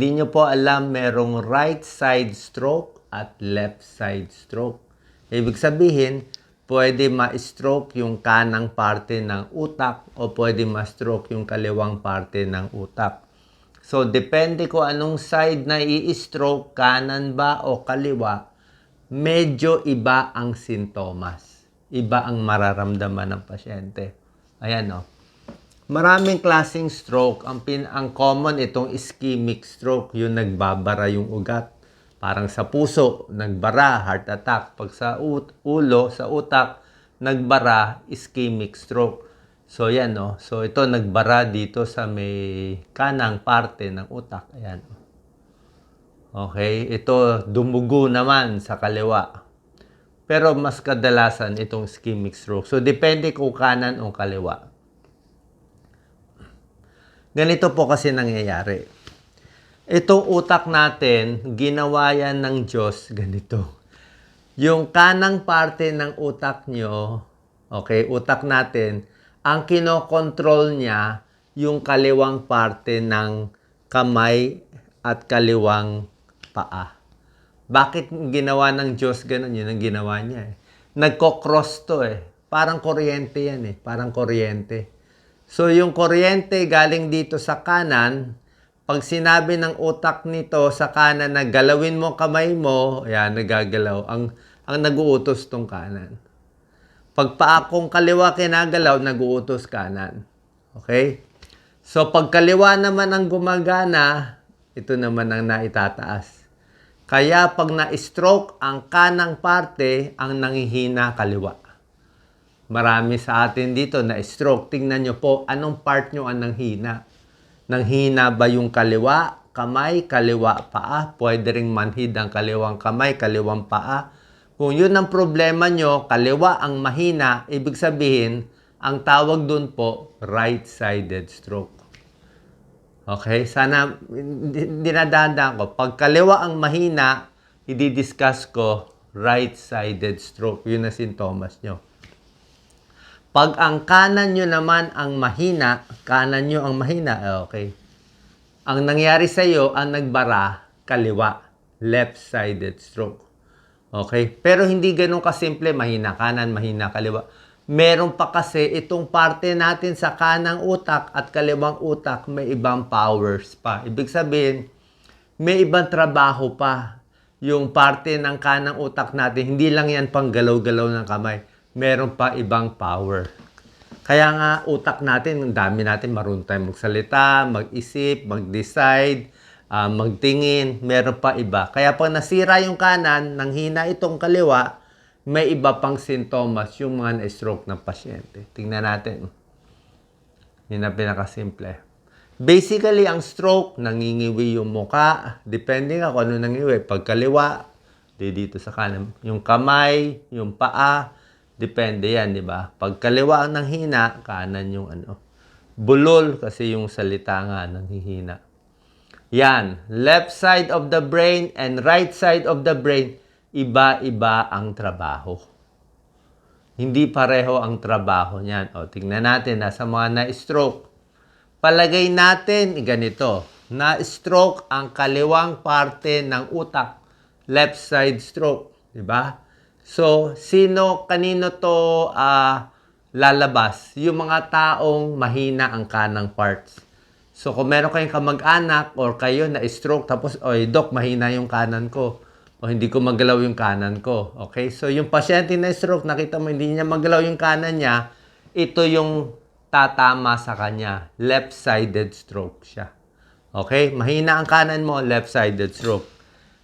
hindi nyo po alam merong right side stroke at left side stroke. Ibig sabihin, pwede ma-stroke yung kanang parte ng utak o pwede ma-stroke yung kaliwang parte ng utak. So, depende ko anong side na i-stroke, kanan ba o kaliwa, medyo iba ang sintomas. Iba ang mararamdaman ng pasyente. Ayan, no? Maraming klaseng stroke. Ang, pin, ang common itong ischemic stroke, yung nagbabara yung ugat. Parang sa puso, nagbara, heart attack. Pag sa ulo, sa utak, nagbara, ischemic stroke. So, yan, no? So, ito nagbara dito sa may kanang parte ng utak. Ayan. Okay, ito dumugo naman sa kaliwa. Pero mas kadalasan itong ischemic stroke. So, depende kung kanan o kaliwa. Ganito po kasi nangyayari. Itong utak natin, ginawa yan ng Diyos ganito. Yung kanang parte ng utak nyo, okay, utak natin, ang kinokontrol niya yung kaliwang parte ng kamay at kaliwang paa. Bakit ginawa ng Diyos ganun? Yun ang ginawa niya eh. Nagko-cross to eh. Parang kuryente yan eh. Parang kuryente. So yung kuryente galing dito sa kanan, pag sinabi ng utak nito sa kanan na galawin mo kamay mo, ayan, nagagalaw. Ang, ang nag-uutos tong kanan. Pag paakong kaliwa kinagalaw, nag-uutos kanan. Okay? So pag kaliwa naman ang gumagana, ito naman ang naitataas. Kaya pag na-stroke ang kanang parte, ang nangihina kaliwa. Marami sa atin dito na stroke. Tingnan nyo po, anong part nyo ang nanghina? Nanghina ba yung kaliwa, kamay, kaliwa, paa? Pwede ring manhid ang kaliwang kamay, kaliwang paa. Kung yun ang problema nyo, kaliwa ang mahina, ibig sabihin, ang tawag dun po, right-sided stroke. Okay? Sana, dinadanda ko. Pag kaliwa ang mahina, i-discuss ko, right-sided stroke. Yun ang sintomas nyo. Pag ang kanan nyo naman ang mahina, kanan nyo ang mahina, eh, okay. Ang nangyari sa iyo, ang nagbara, kaliwa, left-sided stroke. Okay? Pero hindi ganun kasimple, mahina kanan, mahina kaliwa. Meron pa kasi itong parte natin sa kanang utak at kaliwang utak, may ibang powers pa. Ibig sabihin, may ibang trabaho pa yung parte ng kanang utak natin. Hindi lang yan pang galaw-galaw ng kamay meron pa ibang power. Kaya nga, utak natin, ang dami natin, marunong tayong magsalita, mag-isip, mag-decide, uh, magtingin, meron pa iba. Kaya pag nasira yung kanan, nang hina itong kaliwa, may iba pang sintomas yung mga na-stroke ng pasyente. Tingnan natin. Yun ang pinakasimple. Basically, ang stroke, nangingiwi yung muka. Depende nga kung ano nangiwi. Pag kaliwa, di dito sa kanan. Yung kamay, yung paa, Depende yan, di ba? Pag kaliwa ang nanghina, kanan yung ano. Bulol kasi yung salita nga nanghihina. Yan. Left side of the brain and right side of the brain, iba-iba ang trabaho. Hindi pareho ang trabaho niyan. O, tingnan natin, nasa mga na-stroke. Palagay natin, ganito, na-stroke ang kaliwang parte ng utak. Left side stroke. Di ba? So, sino, kanino to uh, lalabas? Yung mga taong mahina ang kanang parts. So, kung meron kayong kamag-anak or kayo na stroke, tapos, oy, doc, mahina yung kanan ko. O hindi ko magalaw yung kanan ko. Okay? So, yung pasyente na stroke, nakita mo, hindi niya magalaw yung kanan niya, ito yung tatama sa kanya. Left-sided stroke siya. Okay? Mahina ang kanan mo, left-sided stroke.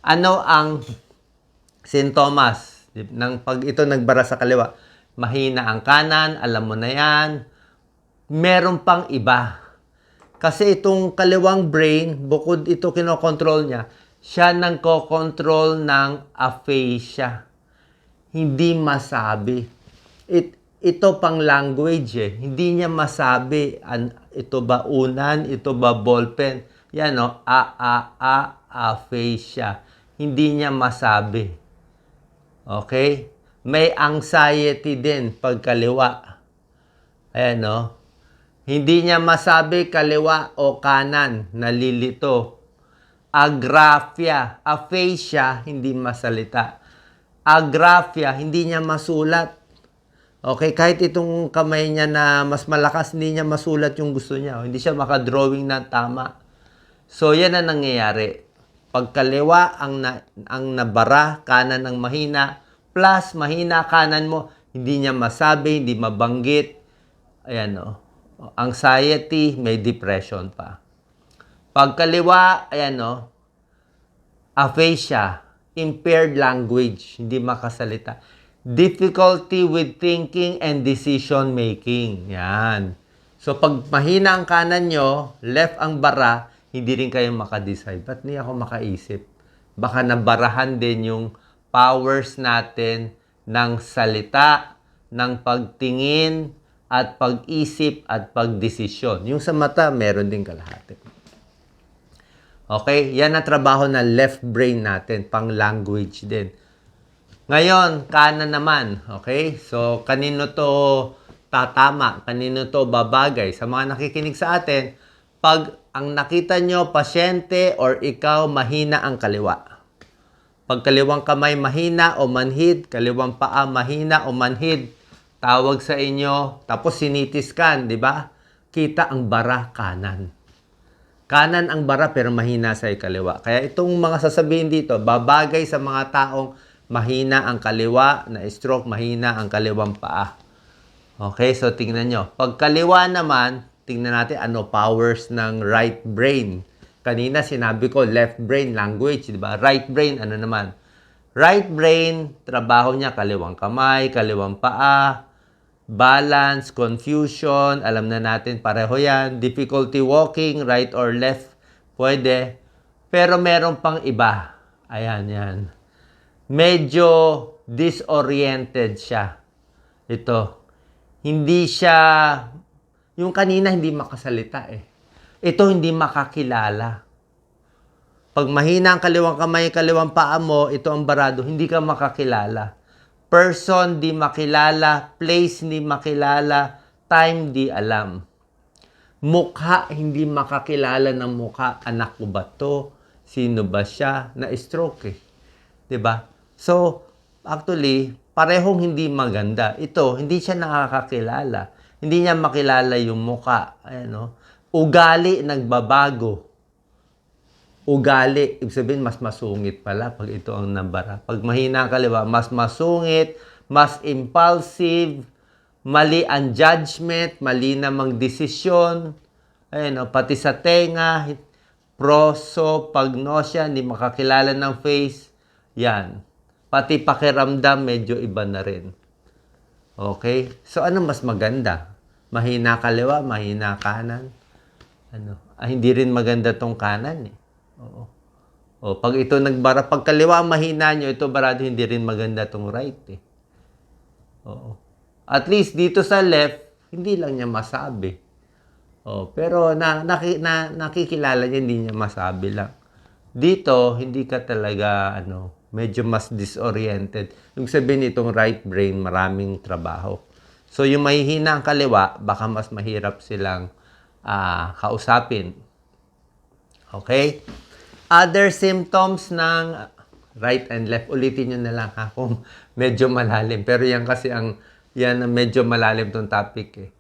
Ano ang sintomas? Nang pag ito nagbara sa kaliwa, mahina ang kanan, alam mo na yan. Meron pang iba. Kasi itong kaliwang brain, bukod ito kinokontrol niya, siya nang ko-control ng aphasia. Hindi masabi. It, ito pang language eh. Hindi niya masabi, an, ito ba unan, ito ba ballpen. Yan o, oh, a, a, a, aphasia. Hindi niya masabi. Okay? May anxiety din pag kaliwa. Ayan, no? Hindi niya masabi kaliwa o kanan, nalilito. Agraphia. Aphasia, hindi masalita. Agraphia, hindi niya masulat. Okay, kahit itong kamay niya na mas malakas, hindi niya masulat yung gusto niya. Hindi siya makadrawing na tama. So, yan ang nangyayari. Pagkaliwa ang, na, ang nabara, kanan ang mahina, plus mahina kanan mo, hindi niya masabi, hindi mabanggit. Ayan o. Anxiety, may depression pa. Pagkaliwa, ayan o, aphasia, impaired language, hindi makasalita. Difficulty with thinking and decision making. Yan. So, pag mahina ang kanan nyo, left ang bara, hindi rin kayo makadecide. Ba't hindi ako makaisip? Baka nabarahan din yung powers natin ng salita, ng pagtingin, at pag-isip, at pagdesisyon. Yung sa mata, meron din kalahati. Okay? Yan ang trabaho ng left brain natin, pang language din. Ngayon, kanan naman. Okay? So, kanino to tatama? Kanino to babagay? Sa mga nakikinig sa atin, pag ang nakita nyo, pasyente or ikaw, mahina ang kaliwa. Pag kaliwang kamay mahina o manhid, kaliwang paa mahina o manhid, tawag sa inyo, tapos sinitis scan, di ba? Kita ang bara kanan. Kanan ang bara pero mahina sa kaliwa. Kaya itong mga sasabihin dito, babagay sa mga taong mahina ang kaliwa na stroke, mahina ang kaliwang paa. Okay, so tingnan nyo. Pag kaliwa naman, tingnan natin ano powers ng right brain. Kanina sinabi ko left brain language, di ba? Right brain ano naman? Right brain, trabaho niya kaliwang kamay, kaliwang paa, balance, confusion, alam na natin pareho yan. Difficulty walking, right or left, pwede. Pero meron pang iba. Ayan, yan. Medyo disoriented siya. Ito. Hindi siya, yung kanina hindi makasalita eh. Ito hindi makakilala. Pag mahina ang kaliwang kamay, kaliwang paa mo, ito ang barado, hindi ka makakilala. Person, di makilala. Place, di makilala. Time, di alam. Mukha, hindi makakilala ng mukha. Anak ko ba to? Sino ba siya? Na-stroke eh. ba? So, actually, parehong hindi maganda. Ito, hindi siya nakakakilala. Hindi niya makilala yung mukha. Ayan, no? Ugali, nagbabago ugali, ibig sabihin mas masungit pala pag ito ang nabara. Pag mahina ang kaliwa, mas masungit, mas impulsive, mali ang judgment, mali na magdesisyon, ayun, no, pati sa tenga, proso, pagnosya, hindi makakilala ng face, yan. Pati pakiramdam, medyo iba na rin. Okay? So, ano mas maganda? Mahina kaliwa, mahina kanan? Ano? Ah, hindi rin maganda tong kanan eh. Oo. O, pag ito nagbara, pag kaliwa mahina nyo, ito barado hindi rin maganda tong right eh. Oo. At least dito sa left, hindi lang niya masabi. Oh, pero na, naki, na nakikilala niya, hindi niya masabi lang. Dito, hindi ka talaga ano, medyo mas disoriented. Yung sabihin itong right brain, maraming trabaho. So yung mahihina ang kaliwa, baka mas mahirap silang ah, kausapin. Okay? Other symptoms ng right and left, ulitin nyo na lang ha kung medyo malalim. Pero yan kasi ang, yan ang medyo malalim tong topic eh.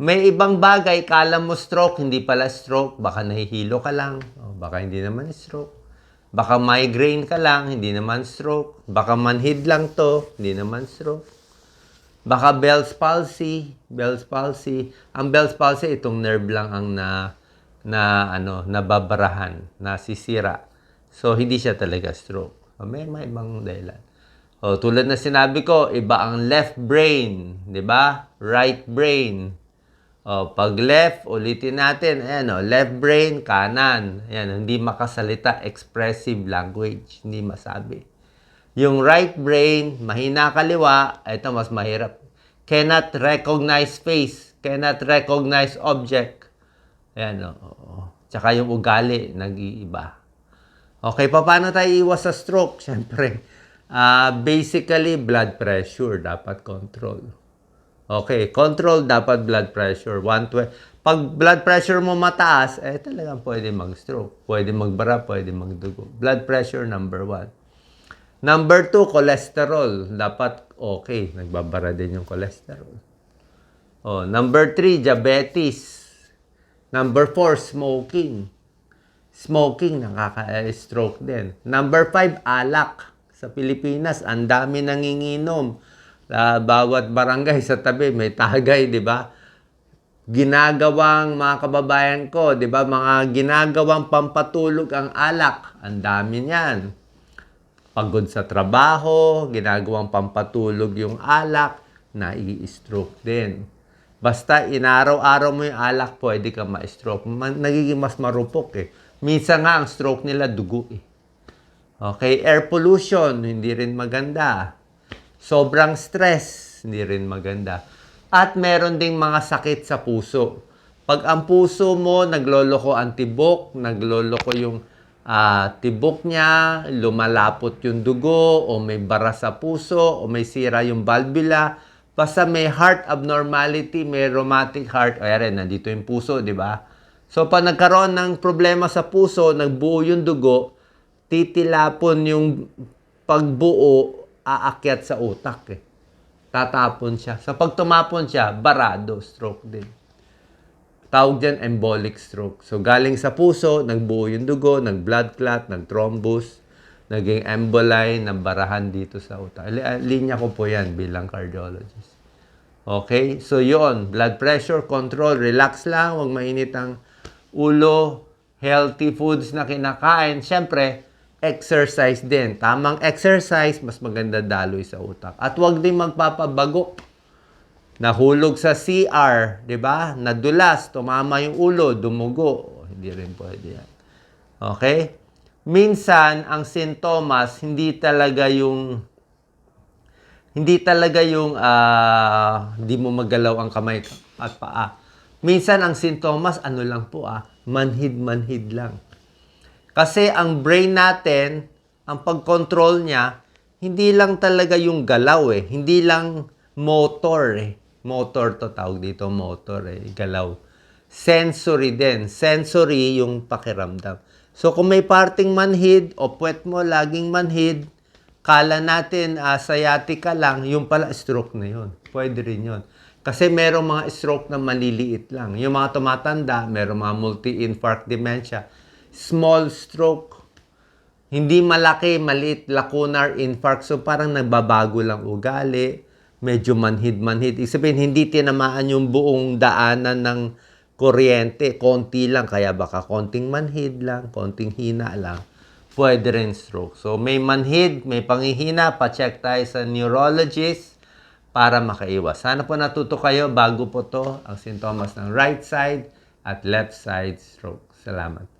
May ibang bagay, kala mo stroke, hindi pala stroke. Baka nahihilo ka lang. O, baka hindi naman stroke. Baka migraine ka lang, hindi naman stroke. Baka manhid lang to, hindi naman stroke. Baka Bell's palsy, Bell's palsy. Ang Bell's palsy, itong nerve lang ang na, na ano, nababarahan, nasisira. So, hindi siya talaga stroke. O, May, may ibang dahilan. O, tulad na sinabi ko, iba ang left brain, di ba? Right brain. O, pag left, ulitin natin, ayan o, left brain, kanan. Ayan, hindi makasalita, expressive language, hindi masabi. Yung right brain, mahina kaliwa, ito mas mahirap. Cannot recognize face, cannot recognize object. Ayan o. oo. Tsaka yung ugali, nag-iiba. Okay, pa- paano tayo iwas sa stroke? Siyempre, ah, basically, blood pressure dapat control. Okay, control dapat blood pressure. 120. Pag blood pressure mo mataas, eh talagang pwede mag-stroke. Pwede magbara, pwede magdugo. Blood pressure number one. Number two, cholesterol. Dapat okay. Nagbabara din yung cholesterol. Oh, number three, diabetes. Number four, smoking. Smoking, nakaka-stroke din. Number five, alak. Sa Pilipinas, ang dami nanginginom. Sa bawat barangay sa tabi, may tagay, di ba? Ginagawang mga kababayan ko, di ba? Mga ginagawang pampatulog ang alak. Ang dami niyan. Pagod sa trabaho, ginagawang pampatulog yung alak, nai-stroke din. Basta inaraw-araw mo yung alak, pwede ka ma-stroke. Ma- nagiging mas marupok eh. Minsan nga ang stroke nila dugo eh. Okay, air pollution, hindi rin maganda. Sobrang stress, hindi rin maganda. At meron ding mga sakit sa puso. Pag ang puso mo nagloloko ang tibok, nagloloko yung ah, tibok niya, lumalapot yung dugo, o may bara sa puso, o may sira yung valvula, basta may heart abnormality, may rheumatic heart, o yan, nandito yung puso, di ba? So, pag nagkaroon ng problema sa puso, nagbuo yung dugo, titilapon yung pagbuo, aakyat sa utak eh. Tatapon siya. So, pag tumapon siya, barado, stroke din. Tawag dyan, embolic stroke. So, galing sa puso, nagbuo yung dugo, nag-blood clot, nag-thrombus, naging emboli, nabarahan dito sa utak. Ah, Linya ko po yan bilang cardiologist. Okay? So, yon Blood pressure control. Relax lang. Huwag mainit ang ulo. Healthy foods na kinakain. Siyempre, exercise din. Tamang exercise, mas maganda daloy sa utak. At huwag din magpapabago. Nahulog sa CR, di ba? Nadulas, tumama yung ulo, dumugo. Hindi rin pwede yan. Okay? Minsan, ang sintomas, hindi talaga yung hindi talaga yung ah, hindi mo magalaw ang kamay at paa. Minsan ang sintomas, ano lang po ah, manhid-manhid lang. Kasi ang brain natin, ang pag-control niya, hindi lang talaga yung galaw eh. Hindi lang motor eh. Motor to tawag dito, motor eh. Galaw. Sensory din. Sensory yung pakiramdam. So kung may parting manhid o puwet mo laging manhid, kala natin uh, sciatica lang, yung pala stroke na yun. Pwede rin yun. Kasi merong mga stroke na maliliit lang. Yung mga tumatanda, merong mga multi-infarct dementia. Small stroke. Hindi malaki, maliit, lacunar infarct. So parang nagbabago lang ugali. Medyo manhid-manhid. Ibig sabihin, hindi tinamaan yung buong daanan ng kuryente. Konti lang. Kaya baka konting manhid lang, konting hina lang. Pwede rin stroke. So may manhid, may pangihina, pa-check tayo sa neurologist para makaiwas. Sana po natuto kayo bago po to ang sintomas ng right side at left side stroke. Salamat.